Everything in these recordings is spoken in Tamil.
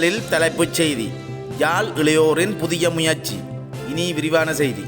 முதலில் தலைப்புச் செய்தி. யாழ் இளையோரின் புதிய முயற்சி. இனி விரிவான செய்தி.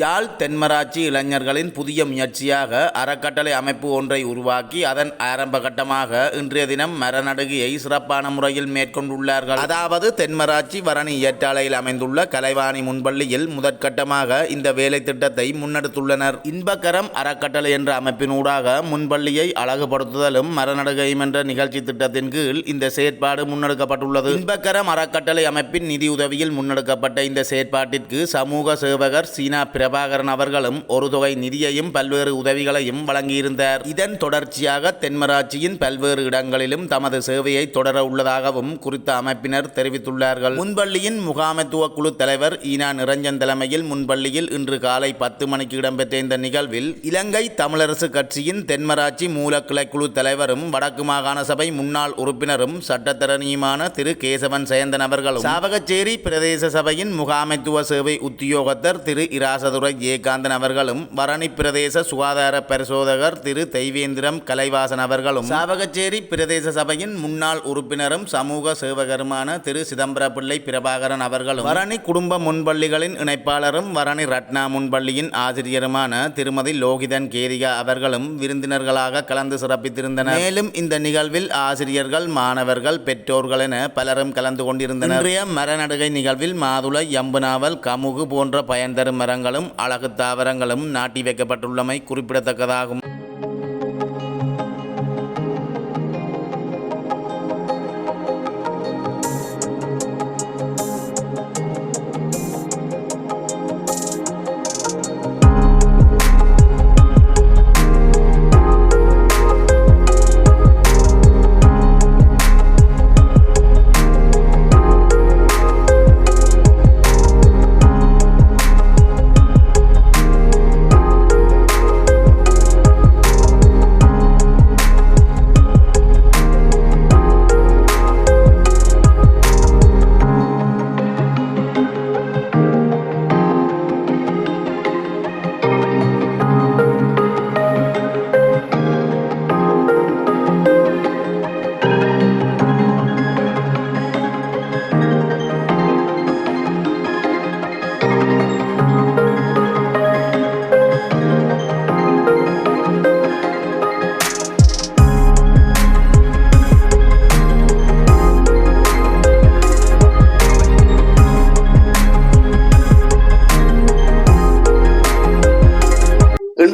யாழ் தென்மராட்சி இளைஞர்களின் புதிய முயற்சியாக அறக்கட்டளை அமைப்பு ஒன்றை உருவாக்கி அதன் ஆரம்ப கட்டமாக இன்றைய தினம் மரநடுகையை சிறப்பான முறையில் மேற்கொண்டுள்ளார்கள். அதாவது தென்மராட்சி வரணி ஏற்றாலையில் அமைந்துள்ள கலைவாணி முன்பள்ளியில் முதற்கட்டமாக இந்த வேலை திட்டத்தை முன்னெடுத்துள்ளனர். இன்பக்கரம் அறக்கட்டளை என்ற அமைப்பினூடாக முன்பள்ளியை அழகுபடுத்துதலும் மரநடுகையும் என்ற நிகழ்ச்சி திட்டத்தின் கீழ் இந்த செயற்பாடு முன்னெடுக்கப்பட்டுள்ளது. இன்பக்கரம் அறக்கட்டளை அமைப்பின் நிதியுதவியில் முன்னெடுக்கப்பட்ட இந்த செயற்பாட்டிற்கு சமூக சேவகர் சீனா பிரபாகரன் அவர்களும் ஒரு தொகை நிதியையும் பல்வேறு உதவிகளையும் வழங்கியிருந்தார். இதன் தொடர்ச்சியாக தென்மராட்சியின் பல்வேறு இடங்களிலும் தமது சேவையை தொடர உள்ளதாகவும் குறித்த அமைப்பினர் தெரிவித்துள்ளார்கள். முன்பள்ளியின் முகாமைத்துவ குழு தலைவர் ஈனா நிரஞ்சன் தலைமையில் முன்பள்ளியில் இன்று காலை பத்து மணிக்கு இடம்பெற்ற இந்த நிகழ்வில் இலங்கை தமிழரசு கட்சியின் தென்மராட்சி மூலக்கிளை குழு தலைவரும் வடக்கு மாகாண சபை முன்னாள் உறுப்பினரும் சட்டத்தரணியுமான திரு கேசவன் சேந்தன் அவர்களும் சாவகச்சேரி பிரதேச சபையின் முகாமைத்துவ சேவை உத்தியோகத்தர் திரு இராசதுரை ஏகாந்தன் அவர்களும் வரணி பிரதேச சுகாதார பரிசோதகர் திரு தெய்வேந்திரம் கலைவாசன் அவர்களும் சாவகச்சேரி பிரதேச சபையின் முன்னாள் உறுப்பினரும் சமூக சேவகருமான திரு சிதம்பர பிள்ளை பிரபாகரன் அவர்களும் வரணி குடும்ப முன்பள்ளிகளின் இணைப்பாளரும் வரணி ரத்னா முன்பள்ளியின் ஆசிரியருமான திருமதி லோகிதன் கேரிகா அவர்களும் விருந்தினர்களாக கலந்து சிறப்பித்திருந்தனர். மேலும் இந்த நிகழ்வில் ஆசிரியர்கள் மாணவர்கள் பெற்றோர்கள் என பலரும் கலந்து கொண்டிருந்தனர். மரநடுகை நிகழ்வில் மாதுளை யம்புநாவல் கமுகு போன்ற பயன் தரும் மரங்களும் அழகு தாவரங்களும் நாட்டி வைக்கப்பட்டுள்ளமை குறிப்பிடத்தக்கதாகும்.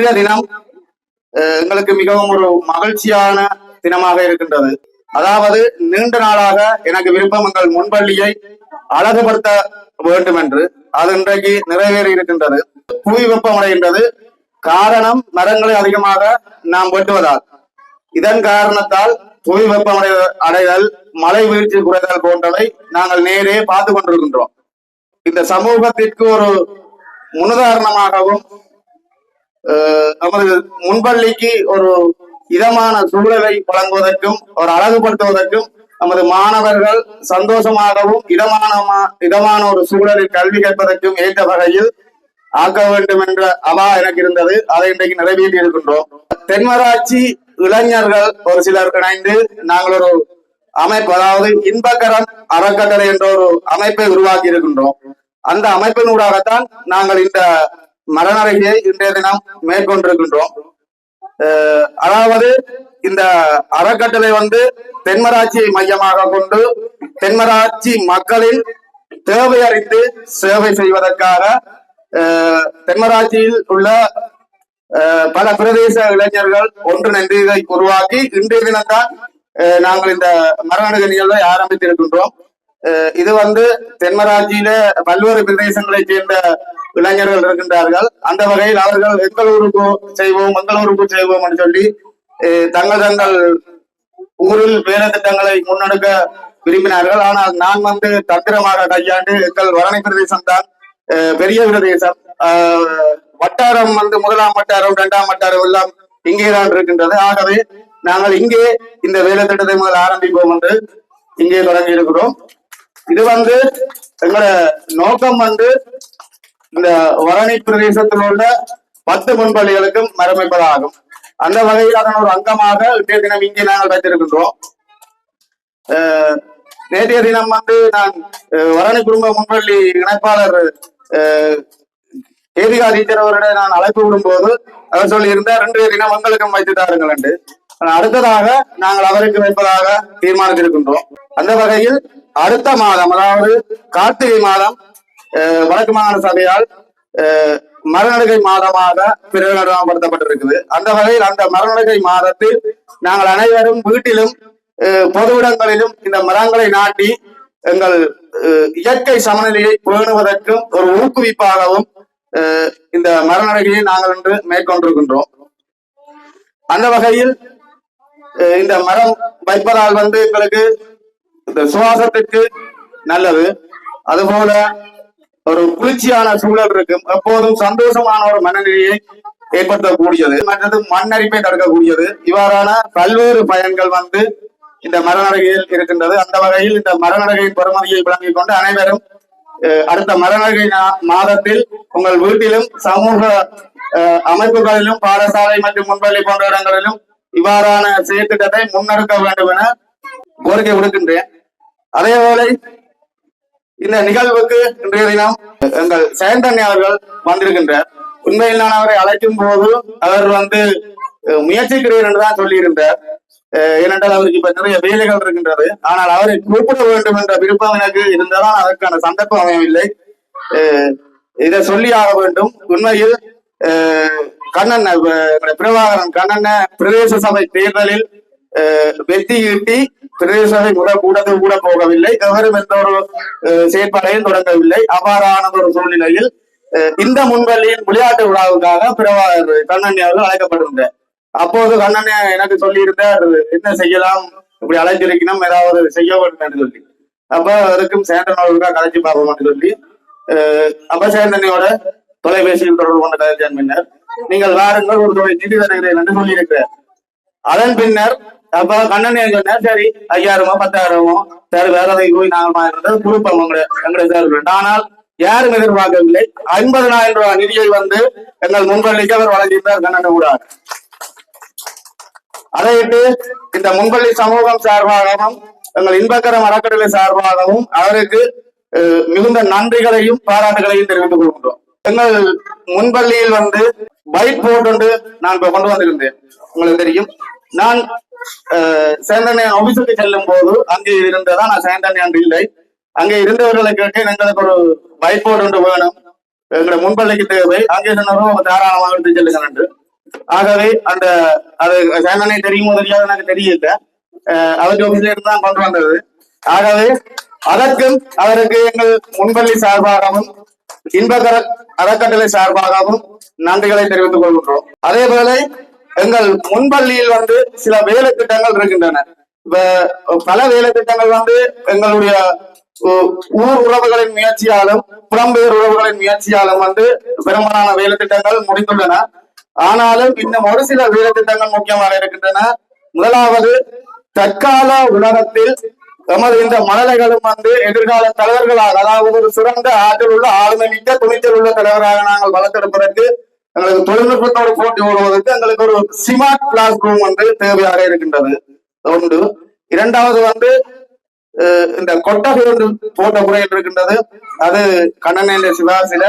இன்றைய தினம் எங்களுக்கு மிகவும் ஒரு மகிழ்ச்சியான தினமாக இருக்கின்றது. அதாவது நீண்ட நாளாக எனக்கு விருப்பம் எங்கள் முன்பள்ளியை அழகுபடுத்த வேண்டும் என்று அது இன்றைக்கு நிறைவேறி இருக்கின்றது. புவி வெப்பமடைகின்றது காரணம் மரங்களை அதிகமாக நாம் வெட்டுவதால். இதன் காரணத்தால் புவி வெப்பமடை அடைதல் மழை வீழ்ச்சி குறைதல் போன்றவை நாங்கள் நேரே பார்த்து கொண்டிருக்கின்றோம். இந்த சமூகத்திற்கு ஒரு முன்னுதாரணமாகவும் நமது முன்பள்ளிக்கு ஒரு இதமான சூழலை வழங்குவதற்கும் ஒரு அழகுபடுத்துவதற்கும் நமது மாணவர்கள் சந்தோஷமாகவும் இதமான இதமான ஒரு சூழலில் கல்வி கற்பதற்கும் ஏற்ற வகையில் ஆக்க வேண்டும் என்ற அவா எனக்கு இருந்தது. அதை இன்றைக்கு நிறைவேற்றி இருக்கின்றோம். தென்மராட்சி இளைஞர்கள் ஒரு சிலர் இணைந்து நாங்கள் ஒரு அமைப்பு அதாவது இன்பக்கரம் அறக்கட்டளை என்ற ஒரு அமைப்பை உருவாக்கி இருக்கின்றோம். அந்த அமைப்பினூடாகத்தான் நாங்கள் இந்த மரணரையை இன்றைய தினம் மேற்கொண்டிருக்கின்றோம். அஹ் அதாவது இந்த அறக்கட்டளை வந்து தென்மராட்சியை மையமாக கொண்டு தென்மராட்சி மக்களின் தேவை அறிந்து சேவை செய்வதற்காக அஹ், தென்மராட்சியில் உள்ள அஹ், பல பிரதேச இளைஞர்கள் ஒன்றிணைந்து இதை உருவாக்கி இன்றைய தினம்தான் அஹ், நாங்கள் இந்த மரண நிகழ்வை ஆரம்பித்திருக்கின்றோம். அஹ், இது வந்து தென்மராட்சியில பல்வேறு பிரதேசங்களைச் சேர்ந்த இளைஞர்கள் இருக்கின்றார்கள். அந்த வகையில் அவர்கள் எங்கள் ஊருக்கு செய்வோம் எங்கள் ஊருக்கு செய்வோம் என்று சொல்லி தங்கள் தங்கள் ஊரில் வேலை திட்டங்களை முன்னெடுக்க விரும்பினார்கள். ஆனால் நான் வந்து தந்திரமாக கையாண்டு எங்கள் வரணை பிரதேசம் தான் பெரிய பிரதேசம். வட்டாரம் வந்து முதலாம் வட்டாரம் இரண்டாம் வட்டாரம் எல்லாம் இங்கே தான் இருக்கின்றது. ஆகவே நாங்கள் இங்கே இந்த வேலை திட்டத்தை முதல் ஆரம்பிப்போம் என்று இங்கே தொடங்கி இருக்கிறோம். இது வந்து எங்களோட நோக்கம் வந்து இந்த வரணி பிரதேசத்தில் உள்ள பத்து முன்பள்ளிகளுக்கும் மரமைப்பதாகும். அந்த வகையில் அதன் ஒரு அங்கமாக இன்றைய தினம் இங்கே நாங்கள் வைத்திருக்கின்றோம். அஹ், நேற்றைய தினம் வந்து நான் வரணி குடும்ப முன்பள்ளி இணைப்பாளர் அஹ், ஏதிகா டீச்சர் அவருடைய நான் அழைப்பு விடும்போது அவர் சொல்லியிருந்தார் ரெண்டு தினம் உங்களுக்கும் வைத்து தாருங்கள் என்று. அடுத்ததாக நாங்கள் அவருக்கு வைப்பதாக தீர்மானித்திருக்கின்றோம். அந்த வகையில் அடுத்த மாதம் அதாவது கார்த்திகை மாதம் வடக்கு மாகாண சபையால் மரநடுகை மாதமாக பிரகடனப்படுத்தப்பட்டிருக்குது. அந்த வகையில் அந்த மரநடுகை மாதத்தில் நாங்கள் அனைவரும் வீட்டிலும் அஹ், பொது இடங்களிலும் இந்த மரங்களை நாட்டி எங்கள் அஹ், இயற்கை சமநிலையை பேணுவதற்கும் ஒரு ஊக்குவிப்பாகவும் அஹ், இந்த மரநடுகையை நாங்கள் இன்று மேற்கொண்டிருக்கின்றோம். அந்த வகையில் அஹ், இந்த மரம் வைப்பதால் வந்து எங்களுக்கு இந்த சுவாசத்துக்கு நல்லது. அதுபோல ஒரு குளிர்ச்சியான சூழல் இருக்கும். எப்போதும் சந்தோஷமான ஒரு மனநிலையை ஏற்படுத்தக்கூடியது. மற்றது மண்ணரிப்பை தடுக்கக்கூடியது. இவ்வாறான பல்வேறு பயன்கள் வந்து இந்த மரநடுகையில் இருக்கின்றது. அந்த வகையில் இந்த மரநடுகையின் பெருமதியை விளங்கிக் கொண்டு அனைவரும் அஹ், அடுத்த மரநடுகை மாதத்தில் உங்கள் வீட்டிலும் சமூக அமைப்புகளிலும் பாடசாலை மற்றும் முன்பள்ளி போன்ற இடங்களிலும் இவ்வாறான செயற்திட்டத்தை முன்னெடுக்க வேண்டும் என கோரிக்கை விடுக்கின்றேன். அதே போல இந்த நிகழ்வுக்கு இன்றைய தினம் எங்கள் சேந்தன் அவர்கள் வந்திருக்கின்றார். உண்மையில் நான் அவரை அழைக்கும் போது அவர் வந்து முயற்சிக்கிறேன் என்றுதான் சொல்லியிருந்தார். அஹ், ஏனென்றால் அவருக்கு இப்ப நிறைய வேலைகள் இருக்கின்றது. ஆனால் அவரை கூப்பிட வேண்டும் என்ற விருப்பம் எனக்கு இருந்ததால் அதற்கான சந்தர்ப்பம் அமையவில்லை. அஹ், இதை சொல்லி ஆக வேண்டும். உண்மையில் கண்ணன் பிரபாகரன் கண்ணன் பிரதேச சபை தேர்தலில் அஹ், வெற்றி ஈட்டி பிரதேச சபை கூட கூட போகவில்லை. எவரும் எந்த ஒரு செயற்பாடையும் தொடங்கவில்லை. அவ்வாறான ஒரு சூழ்நிலையில் அஹ், இந்த முன்வெளியின் விளையாட்டு விழாவுக்காக பிரபாகர் கண்ணன் அவர்கள் அழைக்கப்பட்டிருந்தார் அப்போது கண்ணன் எனக்கு சொல்லியிருந்தார் என்ன செய்யலாம்? இப்படி அழைச்சிருக்கணும் ஏதாவது செய்ய வேண்டும் சொல்லி. அப்ப அதுக்கும் சேந்தன் அவர்களுக்காக கலைச்சி பார்ப்போம் சொல்லி. அஹ், அப்ப சேந்தனையோட தொலைபேசியில் தொடர்பு கொண்ட கலைஞர் பின்னர். நீங்கள் வாருங்கள் ஒரு தொகை நிதி தருகிறேன் என்று சொல்லியிருக்கிறார். அதன் பின்னர் அப்ப கண்ணன் எங்க சரி ஐயாயிரமோ பத்தாயிரமோ சார் வேற எதை போய் நாங்கள் வாங்கினது கொடுப்போம் உங்களை எங்களுடைய சார் ஆனால் யாரும் எதிர்பார்க்கவில்லை. ஐம்பதனாயிரம் ரூபாய் நிதியை வந்து எங்கள் முன்பள்ளிக்கு அவர் வழங்கியிருந்தார் கண்ணன் ஊடாக அதையிட்டு இந்த முன்பள்ளி சமூகம் சார்பாகவும் எங்கள் இன்பக்கரம் அறக்கட்டளை சார்பாகவும் அவருக்கு அஹ், மிகுந்த நன்றிகளையும் பாராட்டுகளையும் தெரிவித்துக் கொள்கின்றோம். எங்கள் முன்பள்ளியில் வந்து பைக் போட்டு நான் இப்ப கொண்டு வந்திருந்தேன். உங்களுக்கு தெரியும். நான் அஹ், ஆபீஸுக்கு செல்லும் போது அங்கே இருந்ததா நான் சேந்தனையன் இல்லை. அங்கே இருந்தவர்களை கேட்டு எங்களுக்கு ஒரு பைக் போர்டு ஒன்று வேணும். எங்களை முன்பள்ளிக்கு தேவை. அங்கே சொன்னவரும் தாராளமாக எடுத்து செல்லுங்கள் என்று. ஆகவே அந்த அது சேந்தனை தெரியுமோ தெரியாது எனக்கு தெரியல. அஹ் ஆபீஸ்ல இருந்து தான் கொண்டு வந்தது. ஆகவே அதற்கும் அவருக்கு எங்கள் முன்பள்ளி சார்பாகவும் இன்பகர அறக்கட்டளை சார்பாகவும் நன்றிகளை தெரிவித்துக் கொள்கின்றோம். அதே போல எங்கள் முன்பள்ளியில் வந்து சில வேலை திட்டங்கள் இருக்கின்றன பல வேலை திட்டங்கள் வந்து எங்களுடைய ஊர் உறவுகளின் முயற்சியாலும் புறம்பெயர் உறவுகளின் முயற்சியாலும் வந்து பெரும்பாலான வேலை திட்டங்கள் முடிந்துள்ளன. ஆனாலும் இன்னும் ஒரு சில வேலை திட்டங்கள் முக்கியமாக இருக்கின்றன. முதலாவது தற்கால உலகத்தில் எமது இந்த மழலைகளும் வந்து எதிர்கால தலைவர்களாக அதாவது ஒரு சிறந்த ஆற்றல் உள்ள ஆளுமை மிக்க துணிச்சல் உள்ள தலைவராக நாங்கள் வளர்த்தெடுப்பதற்கு எங்களுக்கு தொழில்நுட்பத்தோடு போட்டி ஓடுவதற்கு எங்களுக்கு ஒரு ஸ்மார்ட் கிளாஸ் ரூம் வந்து தேவையாக இருக்கின்றது. ஒன்று இரண்டாவது வந்து இந்த கொட்டகை ஒன்று போட்ட முறையில் இருக்கின்றது. அது கண்ணனேந்த சிவாசில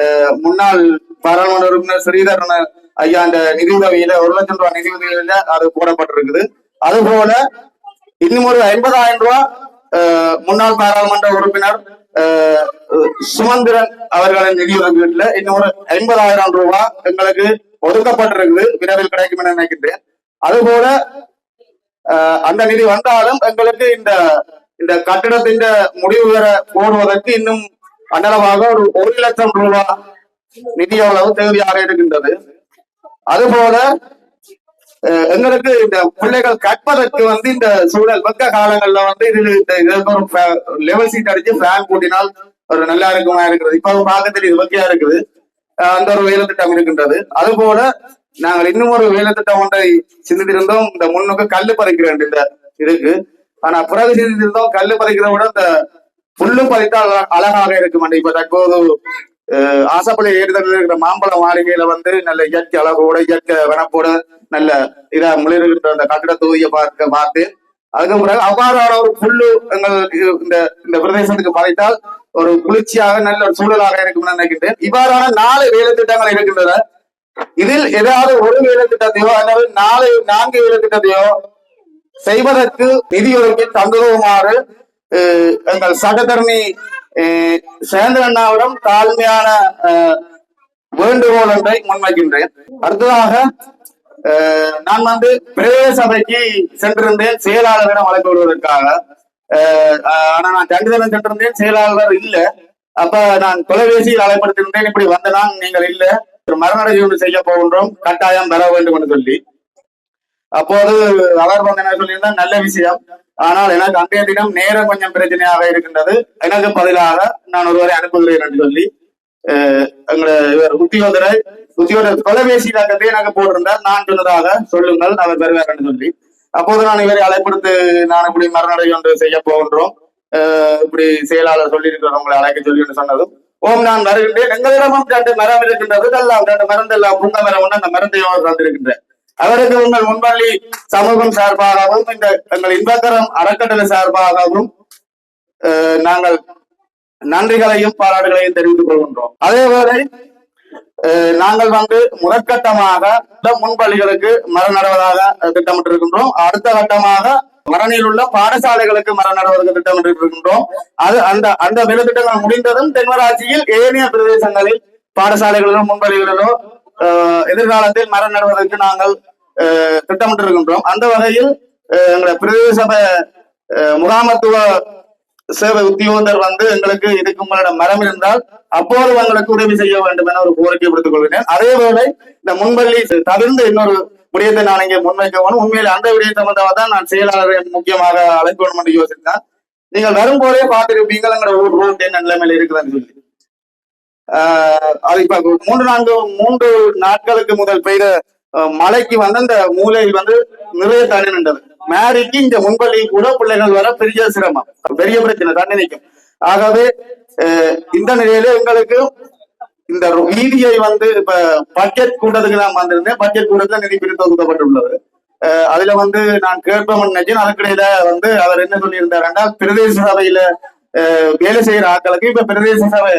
அஹ், முன்னாள் பாராளுமன்ற உறுப்பினர் ஸ்ரீதரன் ஐயா அந்த நிதி உதவியில ஒரு லட்சம் ரூபாய் நிதி உதவியில அது போடப்பட்டிருக்குது. அதுபோல இன்னும் ஒரு ஐம்பதாயிரம் ரூபாய் அஹ், முன்னாள் பாராளுமன்ற உறுப்பினர் சுமந்திரன் அவர்களின் நிதி இன்னொரு ஐம்பதாயிரம் ரூபாய் எங்களுக்கு ஒதுக்கப்பட்டிருக்குது விரைவில் கிடைக்கும் என நினைக்கின்றேன். அதுபோல அஹ், அந்த நிதி வந்தாலும் எங்களுக்கு இந்த இந்த கட்டிடத்தின் முடிவு வர போடுவதற்கு இன்னும் அன்னளவாக ஒரு ஒரு லட்சம் ரூபாய் நிதி அளவு தேவையாக இருக்கின்றது. அதுபோல எங்களுக்கு இந்த பிள்ளைகள் கற்பதற்கு வந்து இந்த சூழல் வெக்க காலங்கள்ல வந்து இது இந்த இதற்கு ஒரு லெவல் சீட் அடிச்சு ஃபேன் கூட்டினால் ஒரு நல்லா இருக்குமா இருக்கிறது. இப்ப பாக்கத்தில் இது வெக்கையா இருக்குது. அந்த ஒரு வேலை திட்டம் இருக்கின்றது. அதுபோல நாங்கள் இன்னும் ஒரு வேலை திட்டம் ஒன்றை சிந்தித்திருந்தோம். இந்த முன்னுக்கு கல்லு பறிக்கிறேன் இந்த இதுக்கு. ஆனா பிறகு சிந்தித்திருந்தோம். கல்லு பறிக்கிறத விட இந்த புல்லு பறித்தால் அழகாக இருக்கும். இப்ப தற்போது ஆசாப்பள்ளி ஏறுதலில் இருக்கிற மாம்பழ மாளிகையில வந்து நல்ல இயற்கை அழகோட இயற்கை வனப்போட நல்ல இதா மிளிர்கின்ற அந்த கட்டிட தொகுதியை பார்க்க பார்த்து அதுக்கு பிறகு அவ்வாறான ஒரு புல்லு எங்கள் இந்த இந்த பிரதேசத்துக்கு பாதித்தால் ஒரு குளிர்ச்சியாக நல்ல ஒரு சூழலாக இருக்கும் நினைக்கின்றேன். இவ்வாறான நாலு வேலை திட்டங்கள் இருக்கின்றன. இதில் ஏதாவது ஒரு வேலை திட்டத்தையோ அல்லது நாலு நான்கு வேலை திட்டத்தையோ செய்வதற்கு நிதி ஒதுக்கி எங்கள் சகதர்மி சேந்தன் அண்ணாவிடம் தாழ்மையான அஹ், வேண்டுகோள் ஒன்றை முன்வைக்கின்றேன். அடுத்ததாக அஹ், நான் வந்து பிரதேச சபைக்கு சென்றிருந்தேன் செயலாளரிடம் வழக்கு வருவதற்காக அஹ், ஆனா நான் ரெண்டு சென்றிருந்தேன் செயலாளர் இல்ல. அப்ப நான் தொலைபேசியில் அழைப்படுத்திருந்தேன் இப்படி வந்ததான் நீங்கள் இல்ல. ஒரு மரணடை ஒன்று செய்ய போகின்றோம் கட்டாயம் பெற வேண்டும் என்று சொல்லி. அப்போது அவர் வந்து என்ன நல்ல விஷயம். ஆனால் எனக்கு அன்றைய தினம் நேரம் கொஞ்சம் பிரச்சனையாக இருக்கின்றது. எனக்கு பதிலாக நான் ஒருவரை அனுப்புகிறேன் என்று சொல்லி எங்களோட எங்களுடைய இவர் உத்தியோகரை உத்தியோகர் தொலைபேசி இலக்கத்தை எனக்கு போட்டிருந்தார். நான் சொன்னதாக சொல்லுங்கள் அவர் வருவார் என்று சொல்லி. அப்போது நான் இவரை அழைப்படுத்து நான் இப்படி மரணடை ஒன்று செய்ய போகின்றோம். இப்படி செயலாளர் சொல்லியிருக்கிறோம் உங்களை அழைக்க சொல்லி என்று சொன்னதும் ஓம் நான் வருகின்றேன். எங்களிடமும் ரெண்டு மரம் இருக்கின்றது. எல்லாம் ரெண்டு மருந்து எல்லாம் புங்க மரம் ஒன்று அந்த மரத்தையும் தந்திருக்கின்றேன் அவருக்கு உங்கள் முன்பள்ளி சமூகம் சார்பாகவும் இந்த எங்கள் இன்பக்கரம் அறக்கட்டளை சார்பாகவும் நாங்கள் நன்றிகளையும் பாராட்டுகளையும் தெரிவித்துக் கொள்கின்றோம். அதேவேளை நாங்கள் வந்து முதற்கட்டமாக முன்பள்ளிகளுக்கு மரம் நடுவதாக திட்டமிட்டிருக்கின்றோம். அடுத்த கட்டமாக மரணியில் உள்ள பாடசாலைகளுக்கு மரம் நடுவதற்கு திட்டமிட்டிருக்கின்றோம். அது அந்த அந்த வேலை திட்டங்கள் முடிந்ததும் தென்மராட்சியில் ஏனைய பிரதேசங்களில் பாடசாலைகளிலோ முன்பள்ளிகளிலோ எதிர்காலத்தில் மரம் நடுவதற்கு நாங்கள் அஹ், திட்டமிட்டிருக்கின்றோம். அந்த வகையில் எங்களை பிரதேச சபை முகாமத்துவ சேவை உத்தியோகத்தர் வந்து எங்களுக்கு இதுக்கு உங்களிடம் மரம் இருந்தால் அப்போது எங்களுக்கு உதவி செய்ய வேண்டும் என ஒரு கோரிக்கை விடுத்துக் கொள்கிறேன். அதேவேளை இந்த முன்பள்ளி தவிர்ந்து இன்னொரு விடயத்தை நான் இங்கே முன்வைக்கவும் உண்மையில் அந்த விடயம் சம்பந்தமாக தான் நான் செயலாளரை முக்கியமாக அழைக்க என்று யோசித்தேன். நீங்கள் வரும்போதே பார்த்திருப்பீங்கள் எங்களோட ஊர் ரோட் என்ன நிலைமையில இருக்குதுன்னு சொல்லி. இப்ப மூன்று நான்கு மூன்று நாட்களுக்கு முதல் பெய்த மழைக்கு வந்து அந்த மூலையில் வந்து நிறைய தண்ணி நின்றது. மேரிக்கு இந்த முன்பள்ளி கூட பிள்ளைகள் வர பெரிய சிரமம். பெரிய பிரச்சனை தண்ணி நிற்கும். ஆகவே அஹ், இந்த நிலையில எங்களுக்கு இந்த வீதியை வந்து இப்ப பட்ஜெட் கூட்டத்துக்கு நான் வந்திருந்தேன். பட்ஜெட் கூட்டத்துல நிதி பிரித்து ஒதுக்கப்பட்டுள்ளது. அதுல வந்து நான் கேட்போம் நினைச்சேன் அதுக்கிடையில வந்து அவர் என்ன சொல்லியிருந்தாருன்னா என்றால் பிரதேச சபையில வேலை செய்யற ஆட்களுக்கு இப்ப பிரதேச சபை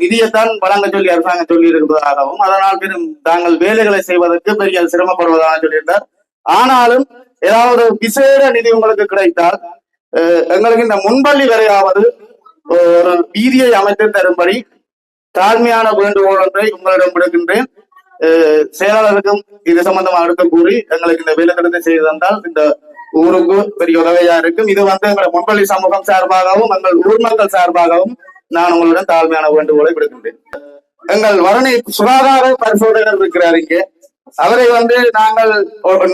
நிதியைத்தான் வழங்க சொல்லி அரசாங்கம் சொல்லி இருப்பதாகவும் அதனால் பெரும் தாங்கள் வேலைகளை செய்வதற்கு பெரிய சிரமப்படுவதாக சொல்லியிருந்தார். ஆனாலும் ஏதாவது விசேட நிதி உங்களுக்கு கிடைத்தால் எங்களுக்கு இந்த முன்பள்ளி வரையாவது ஒரு வீதியை அமைத்து தரும்படி தாழ்மையான வேண்டுகோள் ஒன்றை உங்களிடம் விடுக்கின்றேன். அஹ், செயலாளருக்கும் இது சம்பந்தமாக அடுத்து கூறி எங்களுக்கு இந்த வேலைத்திட்டத்தை செய்து தந்தால் இந்த ஊருக்கு பெரிய உதவியா இருக்கும். இது வந்து எங்களை முன்பள்ளி சமூகம் சார்பாகவும் எங்கள் ஊர் மக்கள் சார்பாகவும் நான் உங்களிடம் தாழ்மையான வேண்டுகோளை விடுக்கின்றேன். எங்கள் வரணி சுகாதார பரிசோதகர் இருக்கிறார் இங்கே. அவரை வந்து நாங்கள்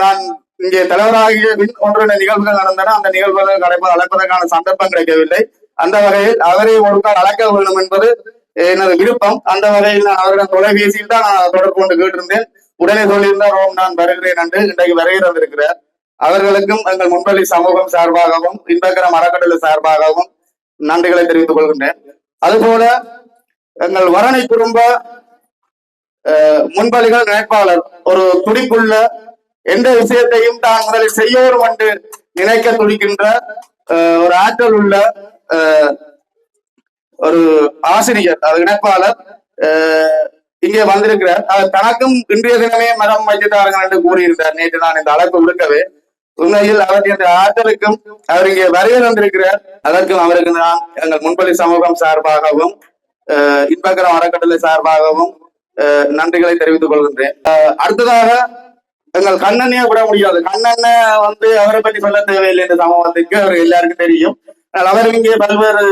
நான் இங்கே தலைவராகிய மின் ஒன்றின நிகழ்வுகள் நடந்தன. அந்த நிகழ்வுகள் அழைப்ப அழைப்பதற்கான சந்தர்ப்பம் கிடைக்கவில்லை. அந்த வகையில் அவரை ஒரு அழைக்க வேண்டும் என்பது எனது விருப்பம். அந்த வகையில் நான் அவரிடம் தொலைபேசியில் தான் நான் தொடர்பு கொண்டு கேட்டிருந்தேன். உடனே சொல்லியிருந்தால் ரோம் நான் வருகிறேன் என்று இன்றைக்கு வருகை வந்திருக்கிறார் அவர்களுக்கும் எங்கள் முன்பள்ளி சமூகம் சார்பாகவும் இன்பகரம் அறக்கட்டளை சார்பாகவும் நன்றிகளை தெரிவித்துக் கொள்கின்றேன். அதுபோல எங்கள் வரணை குடும்ப முன்பலிகள் நினைப்பாளர் ஒரு துடிப்புள்ள எந்த விஷயத்தையும் தான் முதலில் செய்யோரும் என்று நினைக்க துடிக்கின்ற அஹ், ஒரு ஆற்றல் உள்ள அஹ், ஒரு ஆசிரியர் அது இணைப்பாளர் அஹ், இங்கே வந்திருக்கிறார். அவர் தனக்கும் இன்றைய தினமே மரம் வைத்துட்டார்கள் என்று கூறியிருந்தார். நேற்று நான் இந்த அழைப்பு விடுக்கவே உண்மையில் அவர் என்ற ஆற்றலுக்கும் அவர் இங்கே வருகை வந்திருக்கிறார் அதற்கும் அவருக்கு நான் எங்கள் முன்பள்ளி சமூகம் சார்பாகவும் இன்பகரம் அறக்கட்டளை சார்பாகவும் அஹ், நன்றிகளை தெரிவித்துக் கொள்கின்றேன். அடுத்ததாக எங்கள் கண்ணனையே விட முடியாது. கண்ணனை வந்து அவரை பற்றி சொல்ல தேவையில்லை. இந்த சமூகத்துக்கு அவர் எல்லாருக்கும் தெரியும். ஆனால் அவர் இங்கே பல்வேறு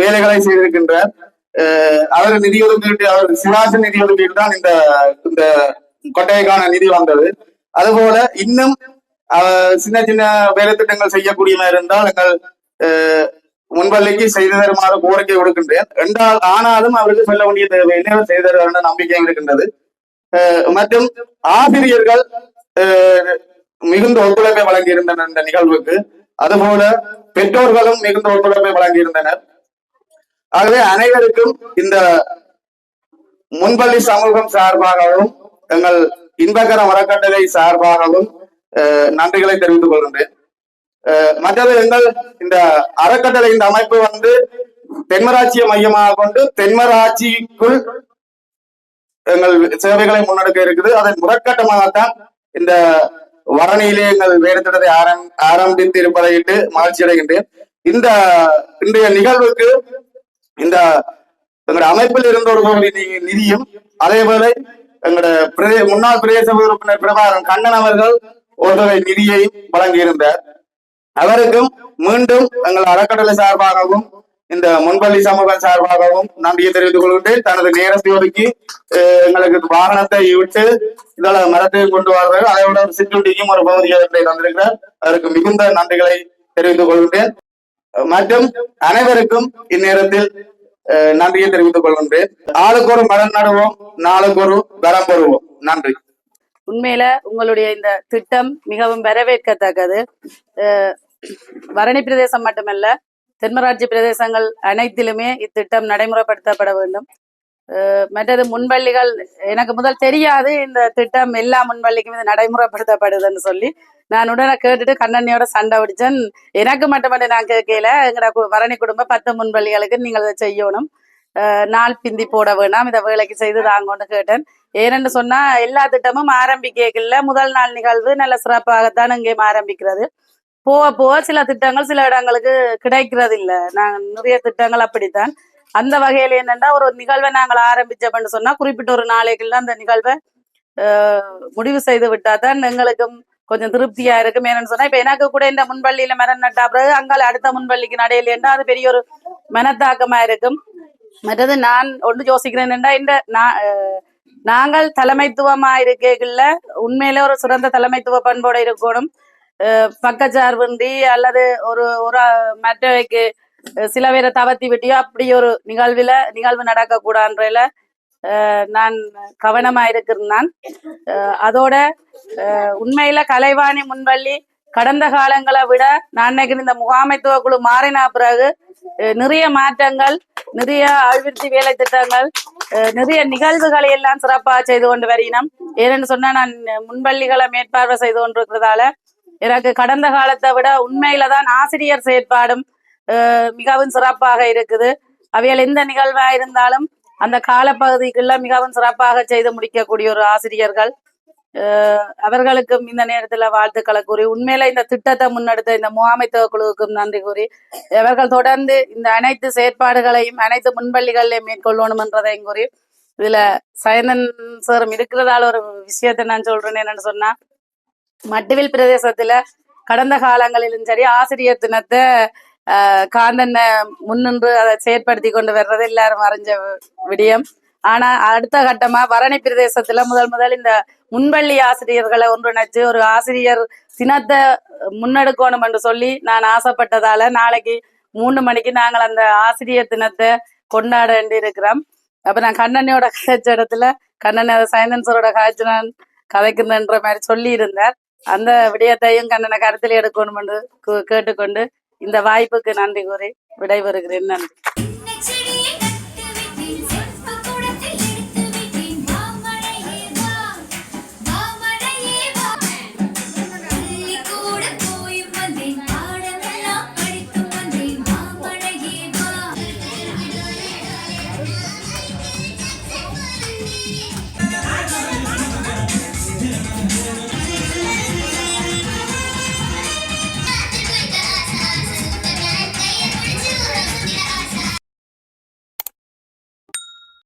வேலைகளை செய்திருக்கின்றார். அஹ், அவர் நிதி ஒதுக்கீட்டு அவர் சிவாசி நிதி ஒதுக்கீடு தான் இந்த இந்த கொட்டைக்கான நிதி வந்தது. அதுபோல இன்னும் சின்ன சின்ன வேலை திட்டங்கள் செய்யக்கூடியவா இருந்தால் எங்கள் அஹ், முன்பள்ளிக்கு செய்து தருமாறு கோரிக்கை விடுக்கின்றேன். என்றால் ஆனாலும் அவருக்கு சொல்ல வேண்டிய தேவையில்லை செய்து தருவார் என்ற நம்பிக்கையும் இருக்கின்றது. மற்றும் ஆசிரியர்கள் மிகுந்த ஒத்துழைப்பை வழங்கியிருந்தனர் இந்த நிகழ்வுக்கு. அதுபோல பெற்றோர்களும் மிகுந்த ஒத்துழைப்பை வழங்கியிருந்தனர். ஆகவே அனைவருக்கும் இந்த முன்பள்ளி சமூகம் சார்பாகவும் எங்கள் இன்பகர மரக்கட்டளை சார்பாகவும் நன்றிகளை தெரிவித்துக் கொள்கின்றேன். மற்றது எங்கள் இந்த அறக்கட்டளை இந்த அமைப்பு வந்து தென்மராட்சியை மையமாக கொண்டு தென்மராட்சிக்குள் எங்கள் சேவைகளை முன்னெடுக்க இருக்குது. அதன் முதற்கட்டமாகத்தான் இந்த வரணியிலே எங்கள் வேறு ஆரம் ஆரம்பித்து இருப்பதையிட்டு மகிழ்ச்சி அடைகின்றேன். இந்த இன்றைய நிகழ்வுக்கு இந்த எங்களுடைய அமைப்பில் இருந்த ஒரு நிதியும் அதே போல எங்களுடைய முன்னாள் பிரதேச உறுப்பினர் பிரபாகரன் கண்ணன் அவர்கள் ஒரு நிதியை நிதியையும் வழங்கியிருந்தார். அவருக்கும் மீண்டும் எங்கள் அறக்கட்டளை சார்பாகவும் இந்த முன்பள்ளி சமூகம் சார்பாகவும் நன்றியை தெரிவித்துக் கொள்கின்றேன். தனது நேரத்தை ஒதுக்கி எங்களுக்கு வாகனத்தை விட்டு இதால மரத்தை கொண்டு வருவார்கள் அதை விட ஒரு சிற்றுண்டிக்கும் ஒரு பகுதியை தந்திருக்கிறார். அதற்கு மிகுந்த நன்றிகளை தெரிவித்துக் கொள்கின்றேன். மற்றும் அனைவருக்கும் இந்நேரத்தில் அஹ், நன்றியை தெரிவித்துக் கொள்கின்றேன். ஆளுக்கு ஒரு மரம் நடுவோம் நாளுக்கு ஒரு வரம் பெறுவோம். நன்றி. உண்மையில உங்களுடைய இந்த திட்டம் மிகவும் வரவேற்கத்தக்கது. வரணி பிரதேசம் மட்டுமல்ல தென்மராட்சி பிரதேசங்கள் அனைத்திலுமே இத்திட்டம் நடைமுறைப்படுத்தப்பட வேண்டும். மற்றது முன்பள்ளிகள் எனக்கு முதல் தெரியாது இந்த திட்டம் எல்லா முன்பள்ளிக்கும் இது நடைமுறைப்படுத்தப்படுதுன்னு சொல்லி. நான் உடனே கேட்டுட்டு கண்ணண்ணியோட சண்டை பிடிச்சேன். எனக்கு மட்டுமல்ல நான் கேட்கல. எங்களோட கு- வரணி குடும்பம் பத்து முன்பள்ளிகளுக்கு நீங்கள் இதை செய்யணும். நாள் பிந்தி போட வேணாம். இதை வேலைக்கு செய்து தாங்கன்னு கேட்டேன். ஏனென்று சொன்னா எல்லா திட்டமும் ஆரம்பிக்கல முதல் நாள் நிகழ்வு நல்ல சிறப்பாகத்தான் இங்கேயும் ஆரம்பிக்கிறது. போக போக சில திட்டங்கள் சில இடங்களுக்கு கிடைக்கிறது இல்ல நாங்க நிறைய திட்டங்கள் அப்படித்தான். அந்த வகையில என்னென்னா ஒரு நிகழ்வை நாங்கள் ஆரம்பிச்சோம்னு சொன்னா குறிப்பிட்ட ஒரு நாளைக்குள்ள அந்த நிகழ்வை முடிவு செய்து விட்டா தான் எங்களுக்கும் கொஞ்சம் திருப்தியா இருக்கும். ஏன்னு சொன்னா இப்ப எனக்கு கூட இந்த முன்பள்ளியில மரம் நட்டா பிறகு அங்கால அடுத்த முன்பள்ளிக்கு நடையிலேண்டா அது பெரிய ஒரு மனத்தாக்கமா இருக்கும். மற்றது நான் ஒன்று யோசிக்கிறேன் என்னடா இந்த நான் நாங்கள் தலைமைத்துவமா இருக்கைகள்ல உண்மையில ஒரு சிறந்த தலைமைத்துவ பண்போட இருக்கணும். அஹ், பக்கச்சார்பின்றி அல்லது ஒரு ஒரு மற்றவைக்கு சில பேரை தவத்தி விட்டியோ அப்படி ஒரு நிகழ்வுல நிகழ்வு நடக்க கூடாதுல நான் கவனமா இருக்கிறேன் நான் அஹ், அதோட அஹ், உண்மையில கலைவாணி முன்வள்ளி கடந்த காலங்களை விட நான் நினைக்கிறேன் இந்த முகாமைத்துவ குழு மாறினா பிறகு அஹ், நிறைய மாற்றங்கள் நிறைய அபிவிருத்தி வேலை திட்டங்கள் நிறைய நிகழ்வுகளை எல்லாம் சிறப்பாக செய்து கொண்டு வருகிறோம் ஏன்னு சொன்னா நான் முன்பள்ளிகளை மேற்பார்வை செய்து கொண்டிருக்கிறதால எனக்கு கடந்த காலத்தை விட உண்மையில தான் ஆசிரியர் செயற்பாடும் மிகவும் சிறப்பாக இருக்குது. அவையில் எந்த நிகழ்வா இருந்தாலும் அந்த காலப்பகுதிக்குள்ள மிகவும் சிறப்பாக செய்து முடிக்கக்கூடிய ஒரு ஆசிரியர்கள். அவர்களுக்கும் இந்த நேரத்துல வாழ்த்துக்களை கூறி உண்மையில இந்த திட்டத்தை முன்னெடுத்த இந்த முகாமைத்துவ குழுவுக்கும் நன்றி கூறி அவர்கள் தொடர்ந்து இந்த அனைத்து செயற்பாடுகளையும் அனைத்து முன்பள்ளிகளையும் மேற்கொள்ளணும் என்றதையும் கூறி இதுல சயந்தன் சாரும் இருக்கிறதால ஒரு விஷயத்தை நான் சொல்றேன் என்னன்னு சொன்னா மட்டுவில் பிரதேசத்துல கடந்த காலங்களிலும் சரி ஆசிரியர் தினத்தை ஆஹ், முன்னின்று அதை செயற்படுத்தி கொண்டு வர்றது எல்லாரும் அறிஞ்ச விடயம். ஆனா அடுத்த கட்டமா வரணி பிரதேசத்துல முதல் முதல் இந்த முன்பள்ளி ஆசிரியர்களை ஒன்றிணைச்சு ஒரு ஆசிரியர் தினத்தை முன்னெடுக்கணும் என்று சொல்லி நான் ஆசைப்பட்டதால நாளைக்கு மூணு மணிக்கு நாங்கள் அந்த ஆசிரியர் தினத்தை கொண்டாட வேண்டி இருக்கிறோம் அப்ப நான் கண்ணனையோட கதைச்ச இடத்துல கண்ணன் அதை சைந்தன் சரோட காய்ச்சி நான் கதைக்கிறேன்ற மாதிரி சொல்லி இருந்தார் அந்த விடயத்தையும் கண்ணனை கருத்தில் எடுக்கணும் என்று கேட்டுக்கொண்டு இந்த வாய்ப்புக்கு நன்றி கூறி விடைபெறுகிறேன். நன்றி.